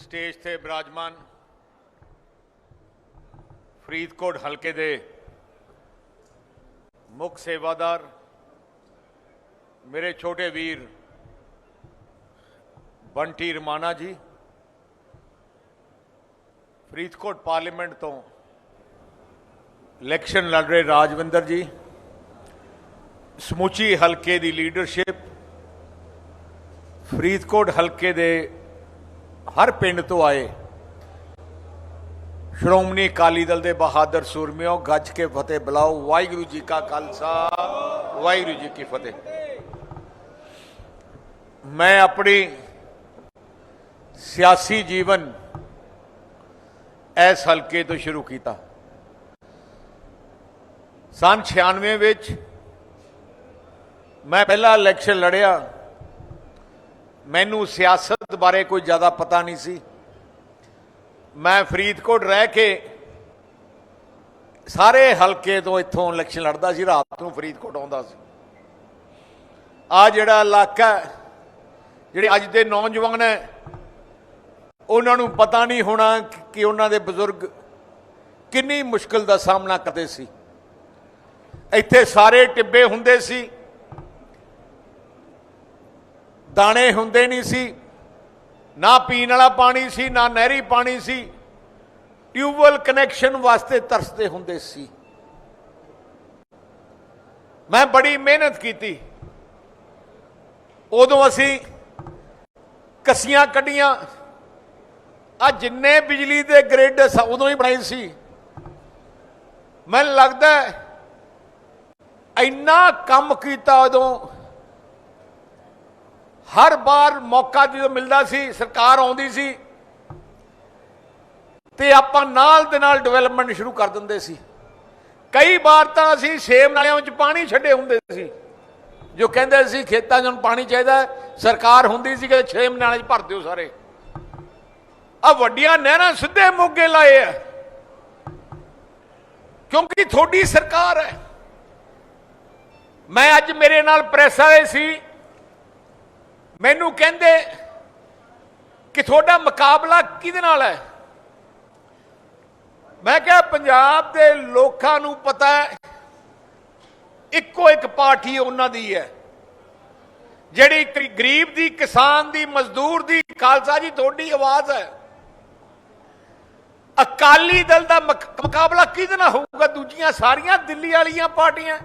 Stage ਤੇ ਬਿਰਾਜਮਾਨ ਫਰੀਦਕੋਟ ਹਲਕੇ ਦੇ ਮੁੱਖ ਸੇਵਾਦਾਰ, ਮੇਰੇ ਛੋਟੇ ਵੀਰ ਬੰਟੀ ਰਮਾਨਾ ਜੀ, ਫਰੀਦਕੋਟ ਪਾਰਲੀਮੈਂਟ ਤੋਂ ਇਲੈਕਸ਼ਨ ਲੜ ਰਹੇ ਰਾਜਵਿੰਦਰ ਜੀ, ਸਮੁੱਚੀ ਹਲਕੇ ਦੀ ਲੀਡਰਸ਼ਿਪ, ਫਰੀਦਕੋਟ ਹਲਕੇ ਦੇ ਹਰ ਪਿੰਡ ਤੋਂ ਆਏ। ਸ਼੍ਰੋਮਣੀ ਅਕਾਲੀ ਦਲ ਦੇ ਬਹਾਦਰ ਸੂਰਮਿਓ, ਗੱਜ ਕੇ ਫਤਿਹ ਬੁਲਾਓ। ਵਾਹਿਗੁਰੂ ਜੀ ਕਾ ਖਾਲਸਾ, ਵਾਹਿਗੁਰੂ ਜੀ ਕੀ ਫਤਿਹ। ਮੈਂ ਆਪਣੀ ਸਿਆਸੀ ਜੀਵਨ ਇਸ ਹਲਕੇ ਤੋਂ ਸ਼ੁਰੂ ਕੀਤਾ। ਸਨ 96 ਵਿੱਚ ਮੈਂ ਪਹਿਲਾ ਇਲੈਕਸ਼ਨ ਲੜਿਆ। ਮੈਨੂੰ ਸਿਆਸਤ ਬਾਰੇ ਕੋਈ ਜ਼ਿਆਦਾ ਪਤਾ ਨਹੀਂ ਸੀ। ਮੈਂ ਫਰੀਦਕੋਟ ਰਹਿ ਕੇ ਸਾਰੇ ਹਲਕੇ ਤੋਂ ਇੱਥੋਂ ਇਲੈਕਸ਼ਨ ਲੜਦਾ ਸੀ, ਰਾਤ ਨੂੰ ਫਰੀਦਕੋਟ ਆਉਂਦਾ ਸੀ। ਆ ਜਿਹੜਾ ਇਲਾਕਾ ਜਿਹੜੇ ਅੱਜ ਦੇ ਨੌਜਵਾਨ ਹੈ, ਉਹਨਾਂ ਨੂੰ ਪਤਾ ਨਹੀਂ ਹੋਣਾ ਕਿ ਉਹਨਾਂ ਦੇ ਬਜ਼ੁਰਗ ਕਿੰਨੀ ਮੁਸ਼ਕਲ ਦਾ ਸਾਹਮਣਾ ਕਰਦੇ ਸੀ। ਇੱਥੇ ਸਾਰੇ ਟਿੱਬੇ ਹੁੰਦੇ ਸੀ ਦਾਣੇ ਹੁੰਦੇ ਨਹੀਂ ਸੀ, ਨਾ ਪੀਣ ਵਾਲਾ ਪਾਣੀ ਸੀ, ਨਾ ਨਹਿਰੀ ਪਾਣੀ ਸੀ। ਟਿਊਬਵੈਲ ਕਨੈਕਸ਼ਨ ਵਾਸਤੇ ਤਰਸਦੇ ਹੁੰਦੇ ਸੀ। ਮੈਂ ਬੜੀ ਮਿਹਨਤ ਕੀਤੀ। ਉਦੋਂ ਅਸੀਂ ਕਸੀਆਂ ਕੱਢੀਆਂ। ਆ ਜਿੰਨੇ ਬਿਜਲੀ ਦੇ ਗ੍ਰਿਡ ਉਦੋਂ ਹੀ ਬਣਾਈ ਸੀ। ਮੈਨੂੰ ਲੱਗਦਾ ਇੰਨਾ ਕੰਮ ਕੀਤਾ ਉਦੋਂ ਹਰ ਵਾਰ ਮੌਕਾ ਜਦੋਂ ਮਿਲਦਾ ਸੀ, ਸਰਕਾਰ ਆਉਂਦੀ ਸੀ, ਤੇ ਆਪਾਂ ਨਾਲ ਦੇ ਨਾਲ ਡਿਵੈਲਪਮੈਂਟ ਸ਼ੁਰੂ ਕਰ ਦਿੰਦੇ ਸੀ। ਕਈ ਵਾਰ ਤਾਂ ਅਸੀਂ ਸੇਮ ਨਾਲਿਆਂ ਵਿੱਚ ਪਾਣੀ ਛੱਡੇ ਹੁੰਦੇ ਸੀ, ਜੋ ਕਹਿੰਦੇ ਸੀ ਖੇਤਾਂ 'ਚ ਹੁਣ ਪਾਣੀ ਚਾਹੀਦਾ ਸਰਕਾਰ ਹੁੰਦੀ ਸੀ ਕਿ ਛੇ ਨਾਲੇ 'ਚ ਭਰ ਦਿਓ ਸਾਰੇ। ਆ ਵੱਡੀਆਂ ਨਹਿਰਾਂ ਸਿੱਧੇ ਮੋਗੇ ਲਾਏ ਆ। ਕਿਉਂਕਿ ਤੁਹਾਡੀ ਸਰਕਾਰ ਹੈ। ਮੈਂ ਅੱਜ ਮੇਰੇ ਨਾਲ ਪ੍ਰੈਸ ਆਏ ਸੀ ਮੈਨੂੰ ਕਹਿੰਦੇ ਕਿ ਤੁਹਾਡਾ ਮੁਕਾਬਲਾ ਕਿਹਦੇ ਨਾਲ ਹੈ? ਮੈਂ ਕਿਹਾ, ਪੰਜਾਬ ਦੇ ਲੋਕਾਂ ਨੂੰ ਪਤਾ ਹੈ, ਇੱਕੋ ਇੱਕ ਪਾਰਟੀ ਉਹਨਾਂ ਦੀ ਹੈ, ਜਿਹੜੀ ਗਰੀਬ ਦੀ, ਕਿਸਾਨ ਦੀ, ਮਜ਼ਦੂਰ ਦੀ, ਖਾਲਸਾ ਜੀ, ਤੁਹਾਡੀ ਆਵਾਜ਼ ਹੈ। ਅਕਾਲੀ ਦਲ ਦਾ ਮੁਕ- ਮੁਕਾਬਲਾ ਕਿਹਦੇ ਨਾਲ ਹੋਊਗਾ? ਦੂਜੀਆਂ ਸਾਰੀਆਂ ਦਿੱਲੀ ਵਾਲੀਆਂ ਪਾਰਟੀਆਂ।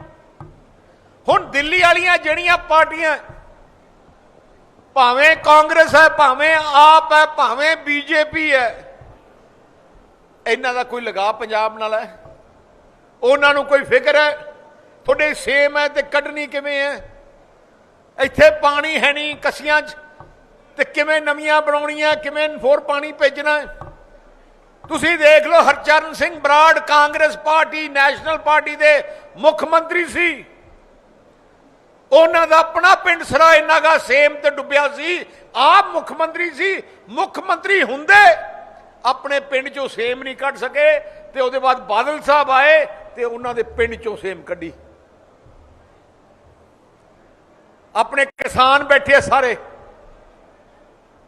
ਹੁਣ ਦਿੱਲੀ ਵਾਲੀਆਂ ਜਿਹੜੀਆਂ ਪਾਰਟੀਆਂ ਭਾਵੇਂ ਕਾਂਗਰਸ ਹੈ, ਭਾਵੇਂ ਆਪ ਹੈ, ਭਾਵੇਂ ਬੀਜੇਪੀ ਹੈ। ਇਹਨਾਂ ਦਾ ਕੋਈ ਲਗਾਅ ਪੰਜਾਬ ਨਾਲ ਹੈ? ਉਹਨਾਂ ਨੂੰ ਕੋਈ ਫਿਕਰ ਹੈ? ਤੁਹਾਡੇ ਸੇਮ ਹੈ ਤੇ ਕੱਢਣੀ ਕਿਵੇਂ ਹੈ? ਇੱਥੇ ਪਾਣੀ ਹੈ ਨਹੀਂ ਕਸੀਆਂ 'ਚ। ਤੇ ਕਿਵੇਂ ਨਵੀਆਂ ਬਣਾਉਣੀਆਂ, ਕਿਵੇਂ ਹੋਰ ਪਾਣੀ ਭੇਜਣਾ ਹੈ? ਤੁਸੀਂ ਦੇਖ ਲਓ, Harcharan Singh Brar Congress party, national party ਦੇ ਮੁੱਖ ਮੰਤਰੀ ਸੀ। ਉਹਨਾਂ ਦਾ ਆਪਣਾ ਪਿੰਡ ਸਰਾਏ ਨਾਗਾ ਸੇਮ ਤੇ ਡੁੱਬਿਆ ਸੀ। ਆਪ ਮੁੱਖ ਮੰਤਰੀ ਸੀ। ਮੁੱਖ ਮੰਤਰੀ ਹੁੰਦੇ, ਆਪਣੇ ਪਿੰਡ ਚੋਂ ਸੇਮ ਨਹੀਂ ਕੱਢ ਸਕੇ ਤੇ ਉਹਦੇ ਬਾਅਦ ਬਾਦਲ ਸਾਹਿਬ ਆਏ ਤੇ ਉਹਨਾਂ ਦੇ ਪਿੰਡ ਚੋਂ ਸੇਮ ਕੱਢੀ। ਆਪਣੇ ਕਿਸਾਨ ਬੈਠੇ ਸਾਰੇ।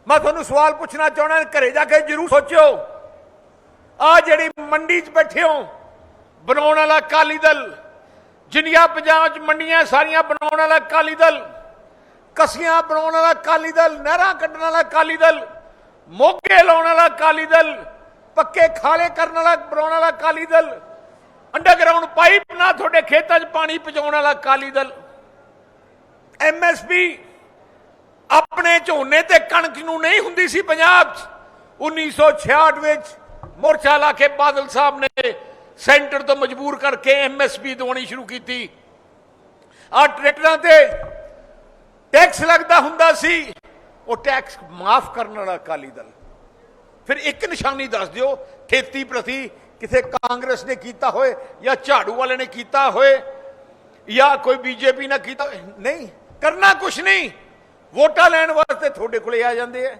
ਮੈਂ ਤੁਹਾਨੂੰ ਸਵਾਲ ਪੁੱਛਣਾ ਚਾਹਣਾ ਘਰੇ ਜਾ ਕੇ ਜਰੂਰ ਸੋਚਿਓ। ਆ ਜਿਹੜੀ ਮੰਡੀ 'ਚ ਬੈਠੇ ਹੋ, ਬਣਾਉਣ ਵਾਲਾ ਅਕਾਲੀ ਦਲ ਜਿੰਨੀਆਂ ਪੰਜਾਬ 'ਚ ਮੰਡੀਆਂ ਸਾਰੀਆਂ ਬਣਾਉਣ ਵਾਲਾ ਅਕਾਲੀ ਦਲ, ਕਸੀਆਂ ਬਣਾਉਣ ਵਾਲਾ ਅਕਾਲੀ ਦਲ, ਨਹਿਰਾਂ ਕੱਢਣ ਵਾਲਾ ਅਕਾਲੀ ਦਲ, ਮੋਗੇ ਲਾਉਣ ਵਾਲਾ ਅਕਾਲੀ ਦਲ, ਪੱਕੇ ਖਾਲੇ ਕਰਨ ਵਾਲਾ, ਬਣਾਉਣ ਵਾਲਾ ਅਕਾਲੀ ਦਲ, ਅੰਡਰਗਰਾਉਂਡ ਪਾਈਪ ਨਾਲ ਤੁਹਾਡੇ ਖੇਤਾਂ 'ਚ ਪਾਣੀ ਪਹੁੰਚਾਉਣ ਵਾਲਾ ਅਕਾਲੀ ਦਲ ਐਮਐਸਪੀ ਆਪਣੇ ਝੋਨੇ ਤੇ ਕਣਕ ਨੂੰ ਨਹੀਂ ਹੁੰਦੀ ਸੀ ਪੰਜਾਬ 'ਚ। 1966 ਵਿੱਚ ਮੋਰਚਾ ਲਾ ਕੇ ਬਾਦਲ ਸਾਹਿਬ ਨੇ ਸੈਂਟਰ ਤੋਂ ਮਜਬੂਰ ਕਰਕੇ ਐਮਐਸਪੀ ਦਵਾਉਣੀ ਸ਼ੁਰੂ ਕੀਤੀ। ਆ ਟਰੈਕਟਰਾਂ ਤੇ ਟੈਕਸ ਲੱਗਦਾ ਹੁੰਦਾ ਸੀ। ਉਹ ਟੈਕਸ ਮਾਫ ਕਰਨ ਵਾਲਾ ਅਕਾਲੀ ਦਲ। ਫਿਰ ਇੱਕ ਨਿਸ਼ਾਨੀ ਦੱਸ ਦਿਓ, ਖੇਤੀ ਪ੍ਰਤੀ ਕਿਸੇ ਕਾਂਗਰਸ ਨੇ ਕੀਤਾ ਹੋਏ ਜਾਂ ਝਾੜੂ ਵਾਲੇ ਨੇ ਕੀਤਾ ਹੋਏ ਜਾਂ ਕੋਈ ਬੀਜੇਪੀ ਨੇ ਕੀਤਾ ਨਹੀਂ, ਕਰਨਾ ਕੁਛ ਨਹੀਂ। ਵੋਟਾਂ ਲੈਣ ਵਾਸਤੇ ਤੁਹਾਡੇ ਕੋਲੇ ਆ ਜਾਂਦੇ ਆ।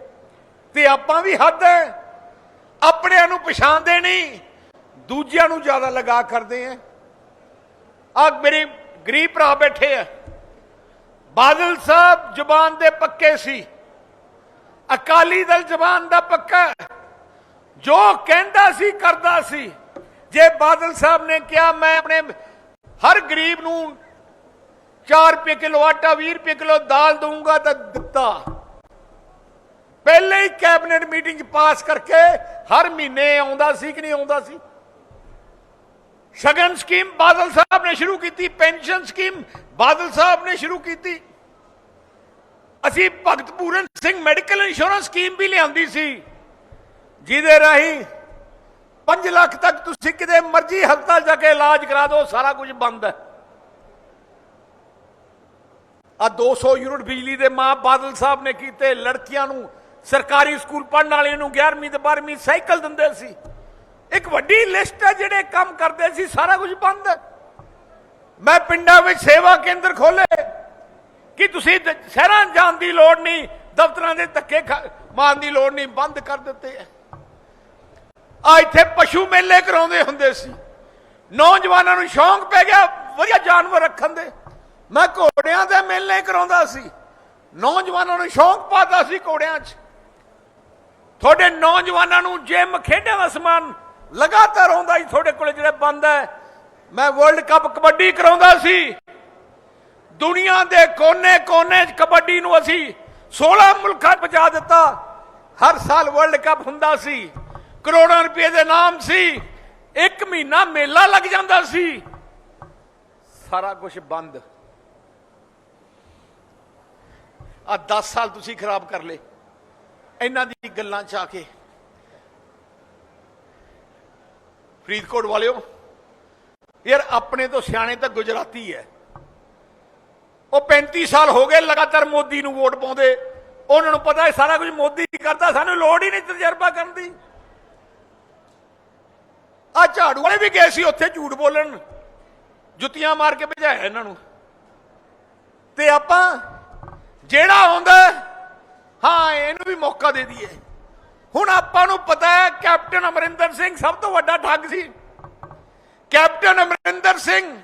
ਤੇ ਆਪਾਂ ਵੀ ਹੱਦ ਹੈ। ਆਪਣਿਆਂ ਨੂੰ ਪਛਾਣਦੇ ਨਹੀਂ। ਦੂਜਿਆਂ ਨੂੰ ਜ਼ਿਆਦਾ ਲਗਾ ਕਰਦੇ ਆ। ਆ ਮੇਰੇ ਗਰੀਬ ਭਰਾ ਬੈਠੇ ਆ। ਬਾਦਲ ਸਾਹਿਬ ਜ਼ਬਾਨ ਦੇ ਪੱਕੇ ਸੀ। ਅਕਾਲੀ ਦਲ ਜ਼ਬਾਨ ਦਾ ਪੱਕਾ ਜੋ ਕਹਿੰਦਾ ਸੀ, ਕਰਦਾ ਸੀ। ਜੇ ਬਾਦਲ ਸਾਹਿਬ ਨੇ ਕਿਹਾ, ਮੈਂ ਆਪਣੇ ਹਰ ਗਰੀਬ ਨੂੰ 4 ਰੁਪਏ ਕਿਲੋ ਆਟਾ 20 ਰੁਪਏ ਕਿਲੋ ਦਾਲ ਦਊਂਗਾ ਤਾਂ ਦਿੱਤਾ। ਪਹਿਲੇ ਹੀ ਕੈਬਨਿਟ ਮੀਟਿੰਗ ਪਾਸ ਕਰਕੇ ਹਰ ਮਹੀਨੇ ਆਉਂਦਾ ਸੀ ਕਿ ਨਹੀਂ ਆਉਂਦਾ ਸੀ? ਸ਼ਗਨ ਸਕੀਮ ਬਾਦਲ ਸਾਹਿਬ ਨੇ ਸ਼ੁਰੂ ਕੀਤੀ, ਪੈਨਸ਼ਨ ਸਕੀਮ ਬਾਦਲ ਸਾਹਿਬ ਨੇ ਸ਼ੁਰੂ ਕੀਤੀ। ਅਸੀਂ Bhagat Puran Singh medical insurance scheme ਵੀ ਲਿਆਂਦੀ ਸੀ, ਜਿਹਦੇ ਰਾਹੀਂ 5 ਲੱਖ ਤੱਕ ਤੁਸੀਂ ਕਿਤੇ ਮਰਜ਼ੀ ਹਸਪਤਾਲ ਜਾ ਕੇ ਇਲਾਜ ਕਰਾ ਦਿਓ, ਸਾਰਾ ਕੁਝ ਬੰਦ ਹੈ। ਆ 200 ਯੂਨਿਟ ਬਿਜਲੀ ਦੇ ਮਾਂ ਬਾਦਲ ਸਾਹਿਬ ਨੇ ਕੀਤੇ, ਲੜਕੀਆਂ ਨੂੰ ਸਰਕਾਰੀ ਸਕੂਲ ਪੜ੍ਹਨ ਵਾਲਿਆਂ ਨੂੰ 11ਵੀਂ ਤੇ 12ਵੀਂ ਸਾਈਕਲ ਦਿੰਦੇ ਸੀ। ਇੱਕ ਵੱਡੀ ਲਿਸਟ ਹੈ ਜਿਹੜੇ ਕੰਮ ਕਰਦੇ ਸੀ, ਸਾਰਾ ਕੁਝ ਬੰਦ। ਹੈ ਮੈਂ ਪਿੰਡਾਂ ਵਿੱਚ ਸੇਵਾ ਕੇਂਦਰ ਖੋਲੇ ਕਿ ਤੁਸੀਂ ਸ਼ਹਿਰਾਂ ਜਾਣ ਦੀ ਲੋੜ ਨਹੀਂ, ਦਫ਼ਤਰਾਂ ਦੇ ਧੱਕੇ ਮਾਰਨ ਦੀ ਲੋੜ ਨਹੀਂ, ਬੰਦ ਕਰ ਦਿੱਤੇ ਆ। ਇੱਥੇ ਪਸ਼ੂ ਮੇਲੇ ਕਰਾਉਂਦੇ ਹੁੰਦੇ ਸੀ। ਨੌਜਵਾਨਾਂ ਨੂੰ ਸ਼ੌਂਕ ਪੈ ਗਿਆ ਵਧੀਆ ਜਾਨਵਰ ਰੱਖਣ ਦੇ। ਮੈਂ ਘੋੜਿਆਂ ਦੇ ਮੇਲੇ ਕਰਾਉਂਦਾ ਸੀ। ਨੌਜਵਾਨਾਂ ਨੂੰ ਸ਼ੌਂਕ ਪਾਦਾ ਸੀ ਘੋੜਿਆਂ 'ਚ। ਤੁਹਾਡੇ ਨੌਜਵਾਨਾਂ ਨੂੰ ਜਿਮ ਖੇਡਾਂ ਦਾ ਸਮਾਨ ਲਗਾਤਾਰ ਆਉਂਦਾ ਸੀ ਤੁਹਾਡੇ ਕੋਲੇ ਜਿਹੜੇ ਬੰਦ ਹੈ। ਮੈਂ ਵਰਲਡ ਕੱਪ ਕਬੱਡੀ ਕਰਾਉਂਦਾ ਸੀ। ਦੁਨੀਆ ਦੇ ਕੋਨੇ-ਕੋਨੇ 'ਚ ਕਬੱਡੀ ਨੂੰ ਅਸੀਂ 16 ਮੁਲਕਾਂ 'ਚ ਪਹੁੰਚਾ ਦਿੱਤਾ। ਹਰ ਸਾਲ ਵਰਲਡ ਕੱਪ ਹੁੰਦਾ ਸੀ। ਕਰੋੜਾਂ ਰੁਪਏ ਦੇ ਨਾਮ ਸੀ। ਇੱਕ ਮਹੀਨਾ ਮੇਲਾ ਲੱਗ ਜਾਂਦਾ ਸੀ। ਸਾਰਾ ਕੁਝ ਬੰਦ। ਆ 10 ਸਾਲ ਤੁਸੀਂ ਖਰਾਬ ਕਰ ਲਏ। ਇਹਨਾਂ ਦੀ ਗੱਲਾਂ ਚ ਆ ਕੇ ਫਰੀਦਕੋਟ ਵਾਲਿਓ, ਯਾਰ ਆਪਣੇ ਤੋਂ ਸਿਆਣੇ ਤਾਂ ਗੁਜਰਾਤੀ ਹੈ ਉਹ 35 ਸਾਲ ਹੋ ਗਏ ਲਗਾਤਾਰ ਮੋਦੀ ਨੂੰ ਵੋਟ ਪਾਉਂਦੇ। ਉਹਨਾਂ ਨੂੰ ਪਤਾ ਹੈ ਸਾਰਾ ਕੁਝ ਮੋਦੀ ਕਰਦਾ, ਸਾਨੂੰ ਲੋੜ ਹੀ ਨਹੀਂ ਤਜਰਬਾ ਕਰਨ ਦੀ। ਆ ਝਾੜੂ ਵਾਲੇ ਵੀ ਗਏ ਸੀ ਉੱਥੇ ਝੂਠ ਬੋਲਣ। ਜੁੱਤੀਆਂ ਮਾਰ ਕੇ ਭਜਾਇਆ ਇਹਨਾਂ ਨੂੰ। ਤੇ ਆਪਾਂ ਜਿਹੜਾ ਆਉਂਦਾ, ਹਾਂ, ਇਹਨੂੰ ਵੀ ਮੌਕਾ ਦੇ ਦਈਏ। ਹੁਣ ਆਪਾਂ ਨੂੰ ਪਤਾ ਹੈ ਕੈਪਟਨ ਅਮਰਿੰਦਰ ਸਿੰਘ ਸਭ ਤੋਂ ਵੱਡਾ ਠੱਗ ਸੀ। ਕੈਪਟਨ ਅਮਰਿੰਦਰ ਸਿੰਘ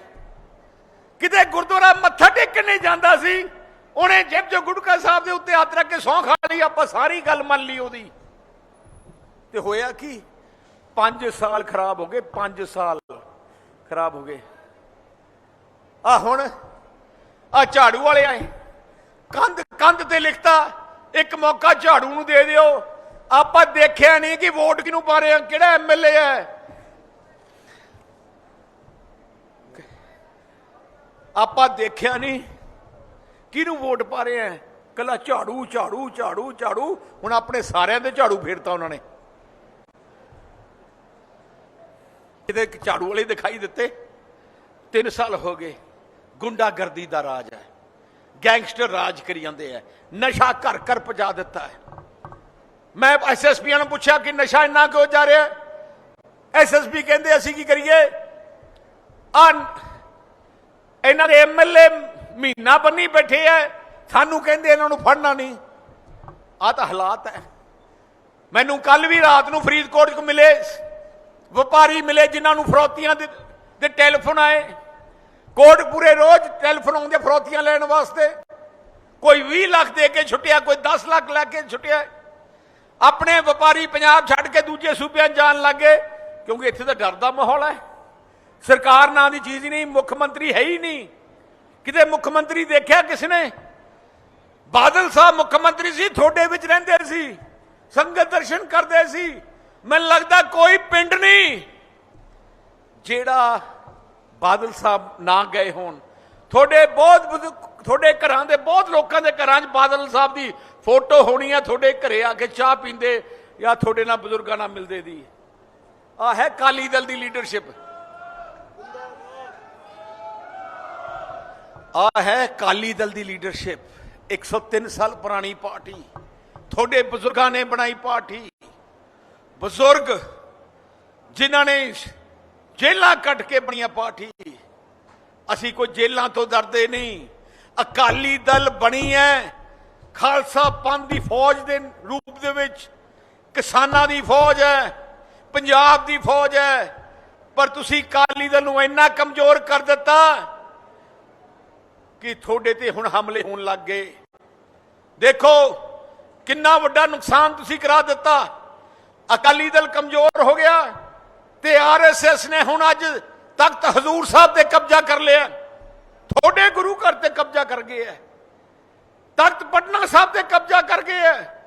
ਕਿਤੇ ਗੁਰਦੁਆਰਾ ਮੱਥਾ ਟੇਕਣ ਨਹੀਂ ਜਾਂਦਾ ਸੀ। ਉਹਨੇ ਜਿਬ ਜੋ ਗੁਟਕਾ ਸਾਹਿਬ ਦੇ ਉੱਤੇ ਹੱਥ ਰੱਖ ਕੇ ਸੌਂ ਖਾ ਲਈ, ਆਪਾਂ ਸਾਰੀ ਗੱਲ ਮੰਨ ਲਈ ਉਹਦੀ। ਤੇ ਹੋਇਆ ਕੀ? 5 ਸਾਲ ਖਰਾਬ ਹੋ ਗਏ 5 ਸਾਲ ਖਰਾਬ ਹੋ ਗਏ। ਆ ਹੁਣ ਆ ਝਾੜੂ ਵਾਲੇ ਆਏ। ਕੰਧ ਕੰਧ ਤੇ ਲਿਖਤਾ, ਇੱਕ ਮੌਕਾ ਝਾੜੂ ਨੂੰ ਦੇ ਦਿਓ। ਆਪਾਂ ਦੇਖਿਆ ਨਹੀਂ ਕਿ ਵੋਟ ਕਿਹਨੂੰ ਪਾ ਰਹੇ ਆ, ਕਿਹੜਾ ਐਮਐਲਏ ਹੈ। ਆਪਾਂ ਦੇਖਿਆ ਨਹੀਂ ਕਿਹਨੂੰ ਵੋਟ ਪਾ ਰਹੇ ਆ। ਕੱਲਾ ਝਾੜੂ ਝਾੜੂ ਝਾੜੂ ਝਾੜੂ। ਹੁਣ ਆਪਣੇ ਸਾਰਿਆਂ ਦੇ ਝਾੜੂ ਫੇਰਤਾ ਉਹਨਾਂ ਨੇ। ਕਿਤੇ ਝਾੜੂ ਵਾਲੇ ਦਿਖਾਈ ਦਿੱਤੇ। 3 ਸਾਲ ਹੋ ਗਏ, ਗੁੰਡਾਗਰਦੀ ਦਾ ਰਾਜ ਹੈ। ਗੈਂਗਸਟਰ ਰਾਜ ਕਰੀ ਜਾਂਦੇ ਆ। ਨਸ਼ਾ ਘਰ ਘਰ ਪਹੁੰਚਾ ਦਿੱਤਾ ਹੈ। ਮੈਂ ਐਸਐਸਪੀਆਂ ਨੂੰ ਪੁੱਛਿਆ ਕਿ ਨਸ਼ਾ ਇੰਨਾ ਕਿਉਂ ਜਾ ਰਿਹਾ? ਐਸਐਸਪੀ ਕਹਿੰਦੇ ਅਸੀਂ ਕੀ ਕਰੀਏ? ਆ ਇਹਨਾਂ ਦੇ ਐਮਐਲਏ ਮਹੀਨਾ ਬੰਨੀ ਬੈਠੇ ਐ। ਸਾਨੂੰ ਕਹਿੰਦੇ ਇਹਨਾਂ ਨੂੰ ਫੜਨਾ ਨਹੀਂ। ਆ ਤਾਂ ਹਾਲਾਤ ਹੈ ਮੈਨੂੰ ਕੱਲ ਵੀ ਰਾਤ ਨੂੰ ਫਰੀਦਕੋਟ ਚ ਮਿਲੇ ਵਪਾਰੀ ਮਿਲੇ ਜਿਨ੍ਹਾਂ ਨੂੰ ਫਰੋਤੀਆਂ ਦੇ, ਦੇ ਟੈਲੀਫੋਨ ਆਏ। ਕੋਟਪੂਰੇ ਰੋਜ਼ ਟੈਲੀਫੋਨ ਆਉਂਦੇ ਫਰੋਤੀਆਂ ਲੈਣ ਵਾਸਤੇ। ਕੋਈ 20 ਲੱਖ ਦੇ ਕੇ ਛੁੱਟਿਆ ਕੋਈ 10 ਲੱਖ ਲੈ ਕੇ ਛੁੱਟਿਆ। ਆਪਣੇ ਵਪਾਰੀ ਪੰਜਾਬ ਛੱਡ ਕੇ ਦੂਜੇ ਸੂਬਿਆਂ 'ਚ ਜਾਣ ਲੱਗੇ ਕਿਉਂਕਿ ਇੱਥੇ ਤਾਂ ਡਰ ਦਾ ਮਾਹੌਲ ਹੈ। ਸਰਕਾਰ ਨਾਂ ਦੀ ਚੀਜ਼ ਹੀ ਨਹੀਂ, ਮੁੱਖ ਮੰਤਰੀ ਹੈ ਹੀ ਨਹੀਂ। ਕਿਤੇ ਮੁੱਖ ਮੰਤਰੀ ਦੇਖਿਆ ਕਿਸ ਨੇ? ਬਾਦਲ ਸਾਹਿਬ ਮੁੱਖ ਮੰਤਰੀ ਸੀ, ਤੁਹਾਡੇ ਵਿੱਚ ਰਹਿੰਦੇ ਸੀ, ਸੰਗਤ ਦਰਸ਼ਨ ਕਰਦੇ ਸੀ। ਮੈਨੂੰ ਲੱਗਦਾ ਕੋਈ ਪਿੰਡ ਨਹੀਂ ਜਿਹੜਾ ਬਾਦਲ ਸਾਹਿਬ ਨਾ ਗਏ ਹੋਣ। ਤੁਹਾਡੇ ਬਹੁਤ ਬਜ਼ੁਰਗ- ਤੁਹਾਡੇ ਘਰਾਂ ਦੇ ਬਹੁਤ ਲੋਕਾਂ ਦੇ ਘਰਾਂ 'ਚ ਬਾਦਲ ਸਾਹਿਬ ਦੀ ਫੋਟੋ ਹੋਣੀ ਹੈ ਤੁਹਾਡੇ ਘਰੇ ਆ ਕੇ ਚਾਹ ਪੀਂਦੇ ਜਾਂ ਤੁਹਾਡੇ ਨਾਲ ਬਜ਼ੁਰਗਾਂ ਨਾਲ ਮਿਲਦੇ ਦੀ। ਆ ਹੈ ਕਾਲੀ ਦਲ ਦੀ ਲੀਡਰਸ਼ਿਪ ਆ ਹੈ ਕਾਲੀ ਦਲ ਦੀ ਲੀਡਰਸ਼ਿਪ 103 ਸਾਲ ਪੁਰਾਣੀ ਪਾਰਟੀ। ਤੁਹਾਡੇ ਬਜ਼ੁਰਗਾਂ ਨੇ ਬਣਾਈ ਪਾਰਟੀ। ਬਜ਼ੁਰਗ ਜਿਨ੍ਹਾਂ ਨੇ ਜੇਲਾਂ ਕੱਟ ਕੇ ਬਣੀਆਂ ਪਾਰਟੀ। ਅਸੀਂ ਕੋਈ ਜੇਲਾਂ ਤੋਂ ਡਰਦੇ ਨਹੀਂ। ਅਕਾਲੀ ਦਲ ਬਣੀ ਹੈ। ਖਾਲਸਾ ਪੰਥ ਦੀ ਫੌਜ ਦੇ ਰੂਪ ਦੇ ਵਿੱਚ ਕਿਸਾਨਾਂ ਦੀ ਫੌਜ ਹੈ, ਪੰਜਾਬ ਦੀ ਫੌਜ ਹੈ। ਪਰ ਤੁਸੀਂ ਅਕਾਲੀ ਦਲ ਨੂੰ ਇੰਨਾ ਕਮਜ਼ੋਰ ਕਰ ਦਿੱਤਾ ਕਿ ਤੁਹਾਡੇ ਤੇ ਹੁਣ ਹਮਲੇ ਹੋਣ ਲੱਗ ਗਏ। ਦੇਖੋ, ਕਿੰਨਾ ਵੱਡਾ ਨੁਕਸਾਨ ਤੁਸੀਂ ਕਰਾ ਦਿੱਤਾ। ਅਕਾਲੀ ਦਲ ਕਮਜ਼ੋਰ ਹੋ ਗਿਆ ਤੇ ਆਰਐਸਐਸ ਨੇ ਹੁਣ ਅੱਜ ਤਖਤ ਹਜ਼ੂਰ ਸਾਹਿਬ ਤੇ ਕਬਜ਼ਾ ਕਰ ਲਿਆ। ਤੁਹਾਡੇ ਗੁਰੂ ਘਰ ਤੇ ਕਬਜ਼ਾ ਕਰ ਗਏ ਹੈ ਤਖਤ ਪਟਨਾ ਸਾਹਿਬ ਤੇ ਕਬਜ਼ਾ ਕਰ ਗਏ ਹੈ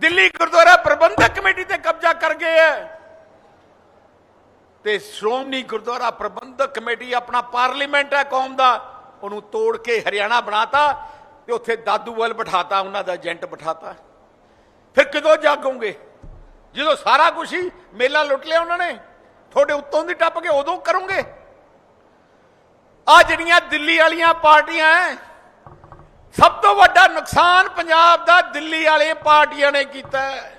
ਦਿੱਲੀ ਗੁਰਦੁਆਰਾ ਪ੍ਰਬੰਧਕ ਕਮੇਟੀ ਤੇ ਕਬਜ਼ਾ ਕਰ ਗਏ ਹੈ ਤੇ ਸ਼੍ਰੋਮਣੀ ਗੁਰਦੁਆਰਾ ਪ੍ਰਬੰਧਕ ਕਮੇਟੀ ਆਪਣਾ ਪਾਰਲੀਮੈਂਟ ਹੈ ਕੌਮ ਦਾ। ਉਹਨੂੰ ਤੋੜ ਕੇ ਹਰਿਆਣਾ ਬਣਾਤਾ ਤੇ ਉੱਥੇ ਦਾਦੂ ਵੱਲ ਬਿਠਾਤਾ, ਉਹਨਾਂ ਦਾ ਏਜੰਟ ਬਿਠਾਤਾ। ਫਿਰ ਕਿਦੋਂ ਜਾਗੋਗੇ? ਜਦੋਂ ਸਾਰਾ ਕੁਝ ਹੀ ਮੇਲਾ ਲੁੱਟ ਲਿਆ ਉਹਨਾਂ ਨੇ, ਤੁਹਾਡੇ ਉੱਤੋਂ ਦੀ ਟੱਪ ਕੇ ਉਦੋਂ ਕਰੋਗੇ? ਆ ਜਿਹੜੀਆਂ ਦਿੱਲੀ ਵਾਲੀਆਂ ਪਾਰਟੀਆਂ ਐ, ਸਭ ਤੋਂ ਵੱਡਾ ਨੁਕਸਾਨ ਪੰਜਾਬ ਦਾ ਦਿੱਲੀ ਵਾਲੇ ਪਾਰਟੀਆਂ ਨੇ ਕੀਤਾ ਹੈ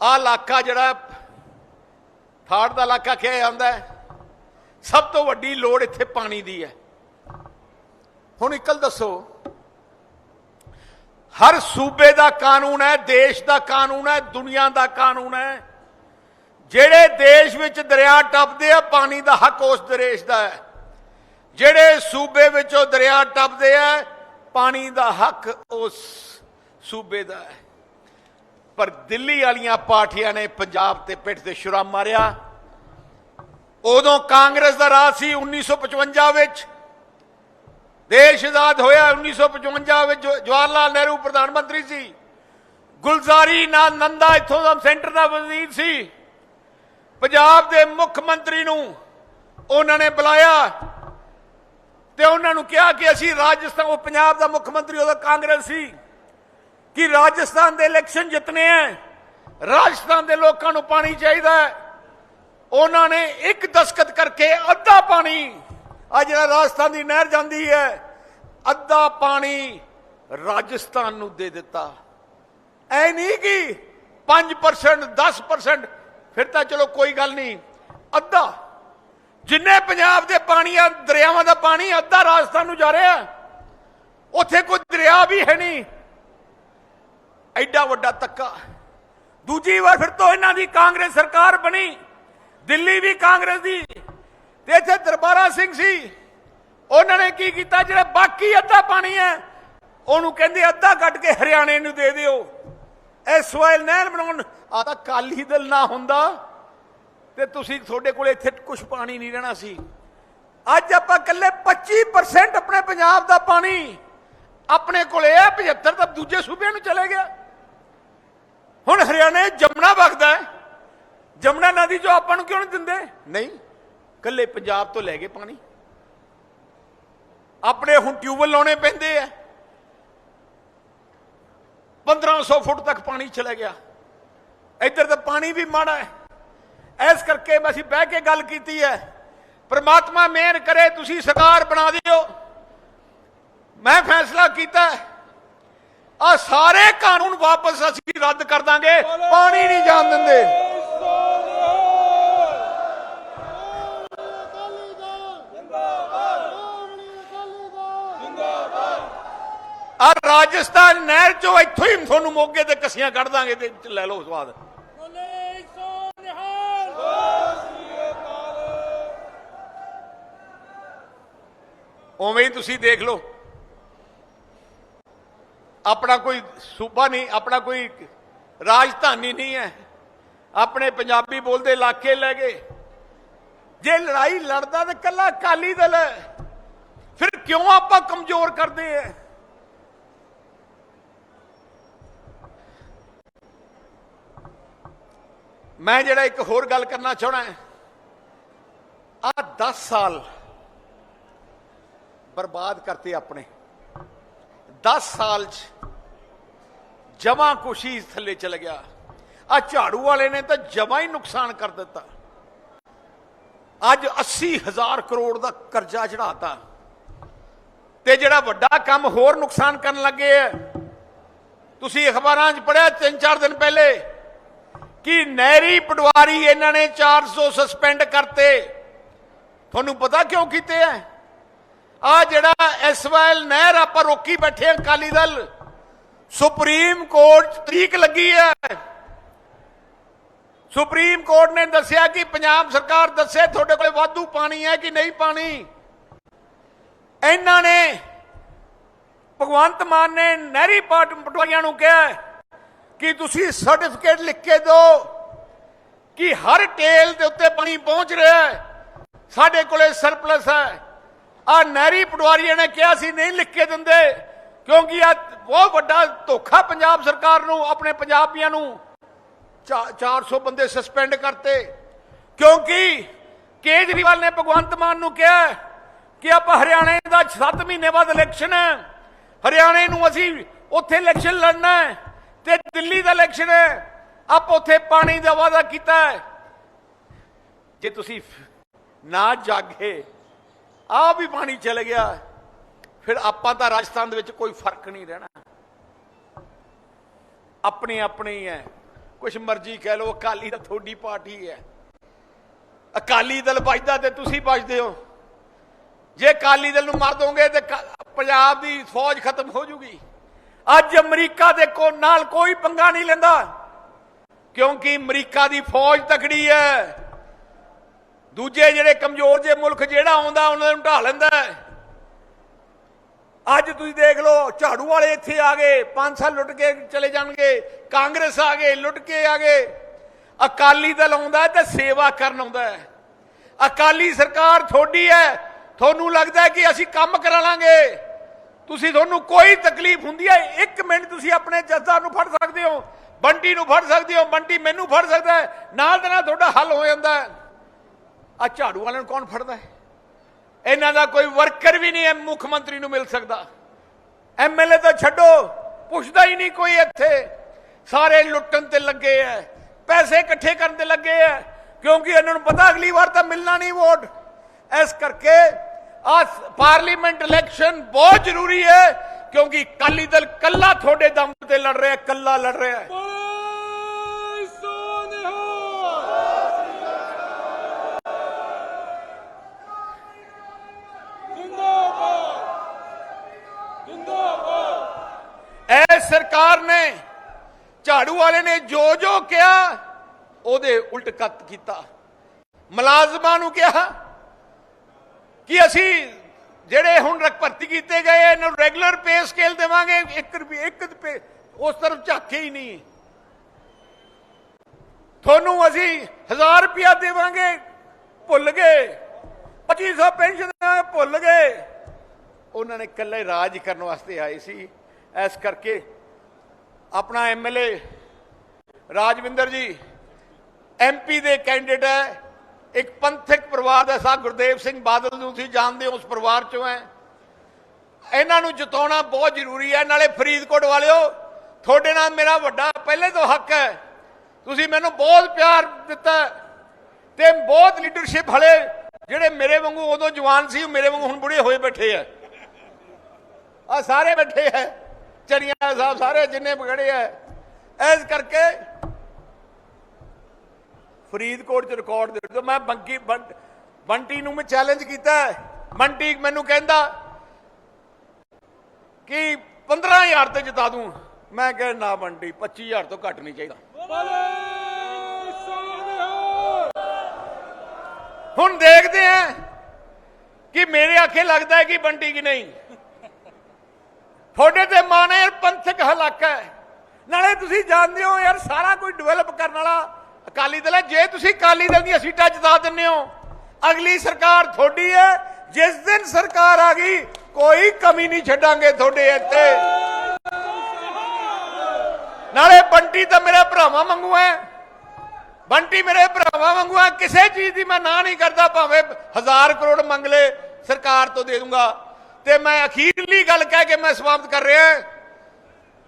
ਆ ਇਲਾਕਾ ਜਿਹੜਾ ਥਾੜ ਦਾ ਇਲਾਕਾ ਕਿਹਾ ਜਾਂਦਾ ਸਭ ਤੋਂ ਵੱਡੀ ਲੋੜ ਇੱਥੇ ਪਾਣੀ ਦੀ ਹੈ ਹੁਣ ਇਕਲ ਦੱਸੋ, ਹਰ ਸੂਬੇ ਦਾ ਕਾਨੂੰਨ ਹੈ ਦੇਸ਼ ਦਾ ਕਾਨੂੰਨ ਹੈ ਦੁਨੀਆ ਦਾ ਕਾਨੂੰਨ ਹੈ ਜਿਹੜੇ ਦੇਸ਼ ਵਿੱਚ ਦਰਿਆ ਟੱਪਦੇ ਆ, ਪਾਣੀ ਦਾ ਹੱਕ ਉਸ ਦੇਸ਼ ਦਾ ਹੈ। ਜਿਹੜੇ ਸੂਬੇ ਵਿੱਚੋਂ ਦਰਿਆ ਟੱਪਦੇ ਆ, ਪਾਣੀ ਦਾ ਹੱਕ ਉਸ ਸੂਬੇ ਦਾ ਹੈ। ਪਰ ਦਿੱਲੀ ਵਾਲੀਆਂ ਪਾਰਟੀਆਂ ਨੇ ਪੰਜਾਬ ਤੇ ਪਿੱਠ ਤੇ ਛੁਰਾ ਮਾਰਿਆ। ਉਦੋਂ ਕਾਂਗਰਸ ਦਾ ਰਾਜ ਸੀ 1955 ਵਿੱਚ। ਦੇਸ਼ ਆਜ਼ਾਦ ਹੋਇਆ 1955 ਵਿੱਚ ਜਵਾਹਰ ਲਾਲ ਨਹਿਰੂ ਪ੍ਰਧਾਨ ਮੰਤਰੀ ਸੀ। ਗੁਲਜ਼ਾਰੀ ਨਾਲ ਨੰਦਾ ਇੱਥੋਂ ਦਾ ਸੈਂਟਰ ਦਾ ਵਜ਼ੀਰ ਸੀ। ਪੰਜਾਬ ਦੇ ਮੁੱਖ ਮੰਤਰੀ ਨੂੰ ਉਹਨਾਂ ਨੇ ਬੁਲਾਇਆ ਤੇ ਉਹਨਾਂ ਨੂੰ ਕਿਹਾ ਕਿ ਅਸੀਂ ਰਾਜਸਥਾਨ, ਉਹ ਪੰਜਾਬ ਦਾ ਮੁੱਖ ਮੰਤਰੀ, ਉਹਦਾ ਕਾਂਗਰਸ ਸੀ, ਕਿ ਰਾਜਸਥਾਨ ਦੇ ਇਲੈਕਸ਼ਨ ਜਿੱਤਨੇ ਹੈ ਰਾਜਸਥਾਨ ਦੇ ਲੋਕਾਂ ਨੂੰ ਪਾਣੀ ਚਾਹੀਦਾ ਉਹਨਾਂ ਨੇ ਇੱਕ ਦਸਖਤ ਕਰਕੇ ਅੱਧਾ ਪਾਣੀ ਆ ਜਿਹੜਾ ਰਾਜਸਥਾਨ ਦੀ ਨਹਿਰ ਜਾਂਦੀ ਹੈ ਅੱਧਾ ਪਾਣੀ ਰਾਜਸਥਾਨ ਨੂੰ ਦੇ ਦਿੱਤਾ। ਐ ਨਹੀਂ ਕਿ 5% 10% ਫਿਰ ਤਾਂ ਚਲੋ ਕੋਈ ਗੱਲ ਨਹੀਂ, ਅੱਧਾ। ਜਿੰਨੇ ਪੰਜਾਬ ਦੇ ਪਾਣੀ ਆ, ਦਰਿਆਵਾਂ ਦਾ ਪਾਣੀ, ਅੱਧਾ ਰਾਜਸਥਾਨ ਨੂੰ ਜਾ ਰਿਹਾ। ਉੱਥੇ ਕੋਈ ਦਰਿਆ ਵੀ ਹੈ ਨਹੀਂ। ਐਡਾ ਵੱਡਾ ਤੱਕਾ ਦੂਜੀ ਵਾਰ ਫਿਰ ਤੋਂ ਇਹਨਾਂ ਦੀ ਕਾਂਗਰਸ ਸਰਕਾਰ ਬਣੀ। ਦਿੱਲੀ ਵੀ ਕਾਂਗਰਸ ਦੀ। ਤੇ ਇੱਥੇ ਦਰਬਾਰਾ ਸਿੰਘ ਸੀ। ਉਹਨਾਂ ਨੇ ਕੀ ਕੀਤਾ? ਜਿਹੜਾ ਬਾਕੀ ਅੱਧਾ ਪਾਣੀ ਹੈ, ਉਹਨੂੰ ਕਹਿੰਦੇ ਅੱਧਾ ਕੱਟ ਕੇ ਹਰਿਆਣੇ ਨੂੰ ਦੇ ਦਿਓ। ਇਹ ਸੋਇਲ ਨਹਿਰ ਬਣਾਉਣ। ਆ ਤਾਂ ਕਾਲੀ ਦਲ ਨਾ ਹੁੰਦਾ। ਤੇ ਤੁਸੀਂ ਤੁਹਾਡੇ ਕੋਲ ਇੱਥੇ ਕੁਝ ਪਾਣੀ ਨਹੀਂ ਰਹਿਣਾ ਸੀ। ਅੱਜ ਆਪਾਂ ਇਕੱਲੇ 25% ਆਪਣੇ ਪੰਜਾਬ ਦਾ ਪਾਣੀ। ਆਪਣੇ ਕੋਲੇ ਹੈ 75 ਤਾਂ ਦੂਜੇ ਸੂਬਿਆਂ ਨੂੰ ਚਲੇ ਗਿਆ। ਹੁਣ ਹਰਿਆਣੇ ਜਮਨਾ ਵਗਦਾ ਹੈ। ਜਮਨਾ ਨਦੀ ਜੋ ਆਪਾਂ ਨੂੰ ਕਿਉਂ ਨਹੀਂ ਦਿੰਦੇ? ਨਹੀਂ, ਇਕੱਲੇ ਪੰਜਾਬ ਤੋਂ ਲੈ ਗਏ ਪਾਣੀ। ਆਪਣੇ ਹੁਣ ਟਿਊਬਲ ਲਾਉਣੇ ਪੈਂਦੇ ਆ। 1500 ਫੁੱਟ ਤੱਕ ਪਾਣੀ ਚਲਾ ਗਿਆ। ਇੱਧਰ ਤਾਂ ਪਾਣੀ ਵੀ ਮਾੜਾ ਹੈ। ਇਸ ਕਰਕੇ ਅਸੀਂ ਬਹਿ ਕੇ ਗੱਲ ਕੀਤੀ ਹੈ। ਪ੍ਰਮਾਤਮਾ ਮਿਹਰ ਕਰੇ, ਤੁਸੀਂ ਸਰਕਾਰ ਬਣਾ ਦਿਓ। ਮੈਂ ਫੈਸਲਾ ਕੀਤਾ ਆ ਸਾਰੇ ਕਾਨੂੰਨ ਵਾਪਸ ਅਸੀਂ ਰੱਦ ਕਰ ਦਾਂਗੇ। ਪਾਣੀ ਨਹੀਂ ਜਾਣ ਦਿੰਦੇ ਅਕਾਲੀ ਦਲ ਜਿੰਦਾਬਾਦ ਸ਼੍ਰੋਮਣੀ ਅਕਾਲੀ ਦਲ ਜਿੰਦਾਬਾਦ ਆ ਰਾਜਸਥਾਨ ਨਹਿਰ ਚੋਂ ਇੱਥੋਂ ਹੀ ਤੁਹਾਨੂੰ ਮੋਗੇ ਤੇ ਕਸੀਆਂ ਕੱਢ ਦਾਂਗੇ ਤੇ ਲੈ ਲਓ ਸਵਾਦ। ਉਵੇਂ ਹੀ ਤੁਸੀਂ ਦੇਖ ਲਓ। ਆਪਣਾ ਕੋਈ ਸੂਬਾ ਨਹੀਂ ਆਪਣਾ ਕੋਈ ਰਾਜਧਾਨੀ ਨਹੀਂ ਹੈ। ਆਪਣੇ ਪੰਜਾਬੀ ਬੋਲਦੇ ਇਲਾਕੇ ਲੈ ਗਏ। ਜੇ ਲੜਾਈ ਲੜਦਾ ਤਾਂ ਕੱਲਾ ਅਕਾਲੀ ਦਲ ਫਿਰ ਕਿਉਂ ਆਪਾਂ ਕਮਜ਼ੋਰ ਕਰਦੇ ਆ ਮੈਂ ਜਿਹੜਾ ਇੱਕ ਹੋਰ ਗੱਲ ਕਰਨਾ ਚਾਹਣਾ ਹੈ ਆ 10 ਸਾਲ ਬਰਬਾਦ ਕਰਤੇ ਆਪਣੇ 10 ਸਾਲ ਚ ਜਮਾ ਕੁਸ਼ੀ ਥੱਲੇ ਚਲ ਗਿਆ ਆ ਝਾੜੂ ਵਾਲੇ ਨੇ ਤਾਂ ਜਮਾ ਹੀ ਨੁਕਸਾਨ ਕਰ ਦਿੱਤਾ ਅੱਜ 80000 ਕਰੋੜ ਦਾ ਕਰਜ਼ਾ ਚੜਾਤਾ ਤੇ ਜਿਹੜਾ ਵੱਡਾ ਕੰਮ ਹੋਰ ਨੁਕਸਾਨ ਕਰਨ ਲੱਗੇ ਆ ਤੁਸੀਂ ਅਖਬਾਰਾਂ 'ਚ ਪੜਿਆ 3-4 ਦਿਨ ਪਹਿਲੇ ਕਿ ਨਹਿਰੀ ਪਟਵਾਰੀ ਇਹਨਾਂ ਨੇ 400 ਸਸਪੈਂਡ ਕਰਤੇ। ਤੁਹਾਨੂੰ ਪਤਾ ਕਿਉਂ ਕੀਤੇ ਆ ਆ ਜਿਹੜਾ ਐਸਵਾਇਲ ਨਹਿਰ ਆਪਾਂ ਰੋਕੀ ਬੈਠੇ ਹਾਂ ਅਕਾਲੀ ਦਲ, ਸੁਪਰੀਮ ਕੋਰਟ ਤਰੀਕ ਲੱਗੀ ਹੈ ਸੁਪਰੀਮ ਕੋਰਟ ਨੇ ਦੱਸਿਆ ਕਿ ਪੰਜਾਬ ਸਰਕਾਰ ਦੱਸੇ ਤੁਹਾਡੇ ਕੋਲ ਵਾਧੂ ਪਾਣੀ ਹੈ ਕਿ ਨਹੀਂ ਪਾਣੀ। ਇਹਨਾਂ ਨੇ ਭਗਵੰਤ ਮਾਨ ਨੇ ਨਹਿਰੀ ਪਾਟ ਪਟਵਾਰੀਆਂ ਨੂੰ ਕਿਹਾ ਕਿ ਤੁਸੀਂ ਸਰਟੀਫਿਕੇਟ ਲਿਖ ਕੇ ਦਿਓ ਕਿ ਹਰ ਟੇਲ ਦੇ ਉੱਤੇ ਪਾਣੀ ਪਹੁੰਚ ਰਿਹਾ ਹੈ? ਸਾਡੇ ਕੋਲੇ ਸਰਪਲਸ ਹੈ। ਆ ਨਹਿਰੀ ਪਟਵਾਰੀਆਂ ਨੇ ਕਿਹਾ ਸੀ ਨਹੀਂ ਲਿਖ ਕੇ ਦਿੰਦੇ, ਕਿਉਂਕਿ ਆ ਬਹੁਤ ਵੱਡਾ ਧੋਖਾ ਪੰਜਾਬ ਸਰਕਾਰ ਨੂੰ, ਆਪਣੇ ਪੰਜਾਬੀਆਂ ਨੂੰ। ਚਾ- 400 ਬੰਦੇ ਸਸਪੈਂਡ ਕਰਤੇ। ਕਿਉਂਕਿ ਕੇਜਰੀਵਾਲ ਨੇ ਭਗਵੰਤ ਮਾਨ ਨੂੰ ਕਿਹਾ ਕਿ ਆਪਾਂ ਹਰਿਆਣੇ ਦਾ 7 ਮਹੀਨੇ ਬਾਅਦ ਇਲੈਕਸ਼ਨ ਹੈ। ਹਰਿਆਣੇ ਨੂੰ ਅਸੀਂ ਉੱਥੇ ਇਲੈਕਸ਼ਨ ਲੜਨਾ ਹੈ। ਤੇ ਦਿੱਲੀ ਦਾ ਇਲੈਕਸ਼ਨ ਹੈ। ਆਪ ਉੱਥੇ ਪਾਣੀ ਦਾ ਵਾਅਦਾ ਕੀਤਾ ਹੈ। ਜੇ ਤੁਸੀਂ ਨਾ ਜਾਗੇ ਆ ਵੀ ਪਾਣੀ ਚਲ ਗਿਆ। ਫਿਰ ਆਪਾਂ ਤਾਂ ਰਾਜਸਥਾਨ ਦੇ ਵਿੱਚ ਕੋਈ ਫ਼ਰਕ ਨਹੀਂ ਰਹਿਣਾ। ਆਪਣੇ ਆਪਣੇ ਹੀ। ਹੈ ਕੁਛ ਮਰਜ਼ੀ ਕਹਿ ਲਓ, ਅਕਾਲੀ ਤਾਂ ਤੁਹਾਡੀ ਪਾਰਟੀ ਹੈ। ਅਕਾਲੀ ਦਲ ਬਚਦਾ ਤੇ ਤੁਸੀਂ ਬਚਦੇ ਹੋ। ਜੇ ਅਕਾਲੀ ਦਲ ਨੂੰ ਮਾਰ ਦੋਗੇ ਤੇ ਪੰਜਾਬ ਦੀ ਫੌਜ ਖਤਮ ਹੋ ਜੂਗੀ। ਅੱਜ ਅਮਰੀਕਾ ਦੇ ਕੋ ਨਾਲ ਕੋਈ ਪੰਗਾ ਨਹੀਂ ਲੈਂਦਾ। ਕਿਉਂਕਿ ਅਮਰੀਕਾ ਦੀ ਫੌਜ ਤਕੜੀ ਹੈ। ਦੂਜੇ ਜਿਹੜੇ ਕਮਜ਼ੋਰ ਜੇ ਮੁਲਕ ਜਿਹੜਾ ਆਉਂਦਾ, ਉਹਨਾਂ ਨੂੰ ਢਾ ਲੈਂਦਾ ਹੈ। ਅੱਜ ਤੁਸੀਂ ਦੇਖ ਲਓ, ਝਾੜੂ ਵਾਲੇ ਇੱਥੇ ਆ ਗਏ 5 ਸਾਲ ਲੁੱਟ ਕੇ ਚਲੇ ਜਾਣਗੇ, ਕਾਂਗਰਸ ਆ ਗਏ, ਲੁੱਟ ਕੇ ਆ ਗਏ। ਅਕਾਲੀ ਦਲ ਆਉਂਦਾ ਹੈ ਤੇ ਸੇਵਾ ਕਰਨ ਆਉਂਦਾ ਹੈ। ਅਕਾਲੀ ਸਰਕਾਰ ਤੁਹਾਡੀ ਹੈ, ਤੁਹਾਨੂੰ ਲੱਗਦਾ ਕਿ ਅਸੀਂ ਕੰਮ ਕਰਾ ਲਾਂਗੇ। ਤੁਸੀਂ ਤੁਹਾਨੂੰ ਕੋਈ ਤਕਲੀਫ ਹੁੰਦੀ ਹੈ, ਇੱਕ ਮਿੰਟ ਤੁਸੀਂ ਆਪਣੇ ਜੱਜਾਂ ਨੂੰ ਫੜ ਸਕਦੇ ਹੋ, ਬੰਟੀ ਨੂੰ ਫੜ ਸਕਦੇ ਹੋ, ਬੰਟੀ ਮੈਨੂੰ ਫੜ ਸਕਦਾ ਹੈ, ਨਾਲ ਦੇ ਨਾਲ ਤੁਹਾਡਾ ਹੱਲ ਹੋ ਜਾਂਦਾ ਹੈ। ਆ ਝਾੜੂ ਵਾਲਿਆਂ ਨੂੰ ਕੌਣ ਫੜਦਾ ਹੈ? ਇਹਨਾਂ ਦਾ ਕੋਈ ਵਰਕਰ ਵੀ ਨਹੀਂ ਹੈ, ਮੁੱਖ ਮੰਤਰੀ ਨੂੰ ਮਿਲ ਸਕਦਾ। ਐਮਐਲਏ ਤਾਂ ਛੱਡੋ, ਪੁੱਛਦਾ ਹੀ ਨਹੀਂ ਕੋਈ ਇੱਥੇ। ਸਾਰੇ ਲੁੱਟਣ ਤੇ ਲੱਗੇ ਐ ਪੈਸੇ ਇਕੱਠੇ ਕਰਨ ਤੇ ਲੱਗੇ ਐ ਕਿਉਂਕਿ ਇਹਨਾਂ ਨੂੰ ਪਤਾ ਅਗਲੀ ਵਾਰ ਤਾਂ ਮਿਲਣਾ ਨਹੀਂ ਵੋਟ। ਇਸ ਕਰਕੇ ਆ ਪਾਰਲੀਮੈਂਟ ਇਲੈਕਸ਼ਨ ਬਹੁਤ ਜ਼ਰੂਰੀ ਹੈ ਕਿਉਂਕਿ ਅਕਾਲੀ ਦਲ ਕੱਲਾ ਤੁਹਾਡੇ ਦਮ ਤੇ ਲੜ ਰਿਹਾ ਕੱਲਾ ਲੜ ਰਿਹਾ ਹੈ। ਇਹ ਸਰਕਾਰ ਨੇ ਝਾੜੂ ਵਾਲੇ ਨੇ ਜੋ ਜੋ ਕਿਹਾ ਉਹਦੇ ਉਲਟ ਕੱਤ ਕੀਤਾ। ਮੁਲਾਜ਼ਮਾਂ ਨੂੰ ਕਿਹਾ ਕਿ ਅਸੀਂ ਜਿਹੜੇ ਹੁਣ ਰਕ ਭਰਤੀ ਕੀਤੇ ਗਏ ਇਹਨਾਂ ਨੂੰ ਰੈਗੂਲਰ ਪੇ ਸਕੇਲ ਦੇਵਾਂਗੇ 1 ਰੁਪਏ 1 ਰੁਪਏ, ਉਸ ਤਰਫ ਝਾਕੇ ਹੀ ਨਹੀਂ। ਤੁਹਾਨੂੰ ਅਸੀਂ 1000 ਰੁਪਇਆ ਦੇਵਾਂਗੇ, ਭੁੱਲ ਗਏ। 2500 ਪੈਨਸ਼ਨ ਦੇਵਾਂਗੇ ਭੁੱਲ ਗਏ। ਉਹਨਾਂ ਨੇ ਇਕੱਲੇ ਰਾਜ ਕਰਨ ਵਾਸਤੇ ਆਏ ਸੀ। ਇਸ ਕਰਕੇ ਆਪਣਾ ਐਮਐਲਏ ਰਾਜਵਿੰਦਰ ਜੀ ਐਮਪੀ ਦੇ ਕੈਂਡੀਡੇਟ ਹੈ। ਇੱਕ ਪੰਥਕ ਪਰਿਵਾਰ ਦਾ ਸਾਹ ਗੁਰਦੇਵ ਸਿੰਘ ਬਾਦਲ ਨੂੰ ਤੁਸੀਂ ਜਾਣਦੇ ਹੋ, ਉਸ ਪਰਿਵਾਰ ਚੋਂ ਹੈ। ਇਹਨਾਂ ਨੂੰ ਜਿਤਾਉਣਾ ਬਹੁਤ ਜ਼ਰੂਰੀ ਹੈ। ਨਾਲੇ ਫਰੀਦਕੋਟ ਵਾਲਿਓ, ਤੁਹਾਡੇ ਨਾਲ ਮੇਰਾ ਵੱਡਾ, ਪਹਿਲੇ ਤੋਂ ਹੱਕ ਹੈ। ਤੁਸੀਂ ਮੈਨੂੰ ਬਹੁਤ ਪਿਆਰ ਦਿੱਤਾ ਹੈ ਤੇ ਬਹੁਤ ਲੀਡਰਸ਼ਿਪ ਹਲੇ ਜਿਹੜੇ ਮੇਰੇ ਵਾਂਗੂ ਉਦੋਂ ਜਵਾਨ ਸੀ, ਉਹ ਮੇਰੇ ਵਾਂਗੂ ਹੁਣ ਬੁੜੇ ਹੋਏ ਬੈਠੇ ਆ ਆ ਸਾਰੇ ਬੈਠੇ ਆ ਚਰੀਆ ਸਾਹਿਬ ਸਾਰੇ ਜਿੰਨੇ ਬਗੜੇ ਆ ਇਸ ਕਰਕੇ ਫਰੀਦਕੋਟ ਚ ਰਿਕਾਰਡ ਦੇ ਦਿਓ। ਮੈਂ ਬੰਕੀ ਬੰ- ਬੰਟੀ ਨੂੰ ਮੈਂ ਚੈਲੰਜ ਕੀਤਾ ਬੰਟੀ ਮੈਨੂੰ ਕਹਿੰਦਾ ਕਿ 15000 ਤੇ ਜਿਤਾ ਦੂੰ। ਮੈਂ ਕਿਹਾ, ਨਾ ਬੰਟੀ 25000 ਤੋਂ ਘੱਟ ਨਹੀਂ ਚਾਹੀਦਾ। ਹੁਣ ਦੇਖਦੇ ਆ ਕਿ ਮੇਰੇ ਆਖੇ ਲੱਗਦਾ ਹੈ ਕਿ ਬੰਟੀ ਕਿ ਨਹੀਂ। ਤੁਹਾਡੇ ਤੇ ਮਾਣੇ ਯਾਰ, ਪੰਥਕ ਹਲਾਕਾ ਹੈ। ਨਾਲੇ ਤੁਸੀਂ ਜਾਣਦੇ ਹੋ ਯਾਰ, ਸਾਰਾ ਕੁਝ ਡਿਵੈਲਪ ਕਰਨ ਵਾਲਾ ਅਕਾਲੀ ਦਲ ਹੈ, ਜੇ ਤੁਸੀਂ ਅਕਾਲੀ ਦਲ ਦੀਆਂ ਸੀਟਾਂ ਜਿਤਾ ਦਿੰਦੇ ਹੋ, ਅਗਲੀ ਸਰਕਾਰ ਤੁਹਾਡੀ ਹੈ, ਜਿਸ ਦਿਨ ਸਰਕਾਰ ਆ ਗਈ, ਕੋਈ ਕਮੀ ਨਹੀਂ ਛੱਡਾਂਗੇ ਤੁਹਾਡੇ ਇੱਥੇ। ਨਾਲੇ ਬੰਟੀ ਤਾਂ ਮੇਰੇ ਭਰਾਵਾਂ ਵਾਂਗੂ ਹੈ। ਬੰਟੀ ਮੇਰੇ ਭਰਾਵਾਂ ਵਾਂਗੂ ਆ ਕਿਸੇ ਚੀਜ਼ ਦੀ ਮੈਂ ਨਾ ਨਹੀਂ ਕਰਦਾ, ਭਾਵੇਂ ਹਜ਼ਾਰ ਕਰੋੜ ਮੰਗ ਲੈ, ਸਰਕਾਰ ਤੋਂ ਦੇ ਦੂੰਗਾ। ਤੇ ਮੈਂ ਅਖੀਰਲੀ ਗੱਲ ਕਹਿ ਕੇ ਮੈਂ ਸਮਾਪਤ ਕਰ ਰਿਹਾ।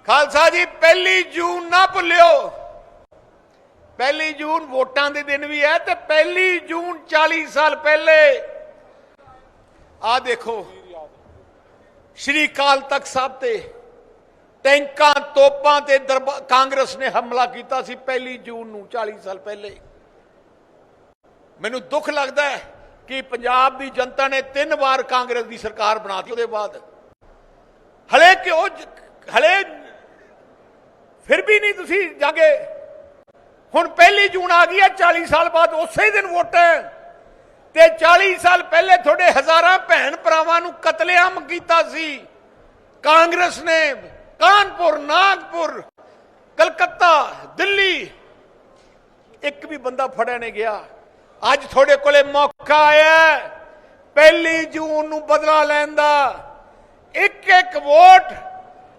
ਖਾਲਸਾ ਜੀ, ਪਹਿਲੀ ਜੂਨ ਨਾ ਭੁੱਲਿਓ। ਪਹਿਲੀ ਜੂਨ ਵੋਟਾਂ ਦੇ ਦਿਨ ਵੀ ਹੈ ਤੇ ਪਹਿਲੀ ਜੂਨ 40 ਸਾਲ ਪਹਿਲੇ। ਆ ਦੇਖੋ, ਸ਼੍ਰੀ ਕਾਲ ਤਖਤ ਸਾਹਿਬ ਤੇ ਟੈਂਕਾਂ, ਤੋਪਾਂ ਤੇ ਦਰਬਾ- ਕਾਂਗਰਸ ਨੇ ਹਮਲਾ ਕੀਤਾ ਸੀ ਪਹਿਲੀ ਜੂਨ ਨੂੰ 40 ਸਾਲ ਪਹਿਲੇ। ਮੈਨੂੰ ਦੁੱਖ ਲੱਗਦਾ ਹੈ ਕਿ ਪੰਜਾਬ ਦੀ ਜਨਤਾ ਨੇ ਤਿੰਨ ਵਾਰ ਕਾਂਗਰਸ ਦੀ ਸਰਕਾਰ ਬਣਾਤੀ ਉਹਦੇ ਬਾਅਦ। ਹਲੇ ਕਿਉਂ ਜ- ਹਲੇ ਫਿਰ ਵੀ ਨਹੀਂ ਤੁਸੀਂ ਜਾਗੇ। ਹੁਣ ਪਹਿਲੀ ਜੂਨ ਆ ਗਈ ਹੈ 40 ਸਾਲ ਬਾਅਦ ਉਸੇ ਦਿਨ ਵੋਟਾਂ ਹੈ। ਤੇ 40 ਸਾਲ ਪਹਿਲੇ ਤੁਹਾਡੇ ਹਜ਼ਾਰਾਂ ਭੈਣ ਭਰਾਵਾਂ ਨੂੰ ਕਤਲੇਆਮ ਕੀਤਾ ਸੀ। ਕਾਂਗਰਸ ਨੇ ਕਾਨਪੁਰ, ਨਾਗਪੁਰ, ਕਲਕੱਤਾ, ਦਿੱਲੀ, ਇੱਕ ਵੀ ਬੰਦਾ ਫੜਿਆ ਨਹੀਂ ਗਿਆ। ਅੱਜ ਤੁਹਾਡੇ ਕੋਲੇ ਮੌਕਾ ਆਇਆ ਪਹਿਲੀ ਜੂਨ ਨੂੰ ਬਦਲਾ ਲੈਣ ਦਾ। ਇੱਕ ਇੱਕ ਵੋਟ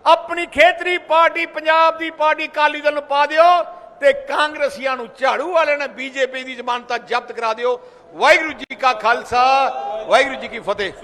ਆਪਣੀ ਖੇਤਰੀ ਪਾਰਟੀ, ਪੰਜਾਬ ਦੀ ਪਾਰਟੀ ਅਕਾਲੀ ਦਲ ਨੂੰ ਪਾ ਦਿਓ। ਤੇ ਕਾਂਗਰਸੀਆਂ ਨੂੰ ਝਾੜੂ ਵਾਲਿਆਂ ਨੇ ਬੀਜੇਪੀ ਦੀ ਜ਼ਮਾਨਤਾਂ ਜ਼ਬਤ ਕਰਾ ਦਿਓ। ਵਾਹਿਗੁਰੂ ਜੀ ਕਾ ਖਾਲਸਾ, ਵਾਹਿਗੁਰੂ ਜੀ ਕੀ ਫਤਿਹ।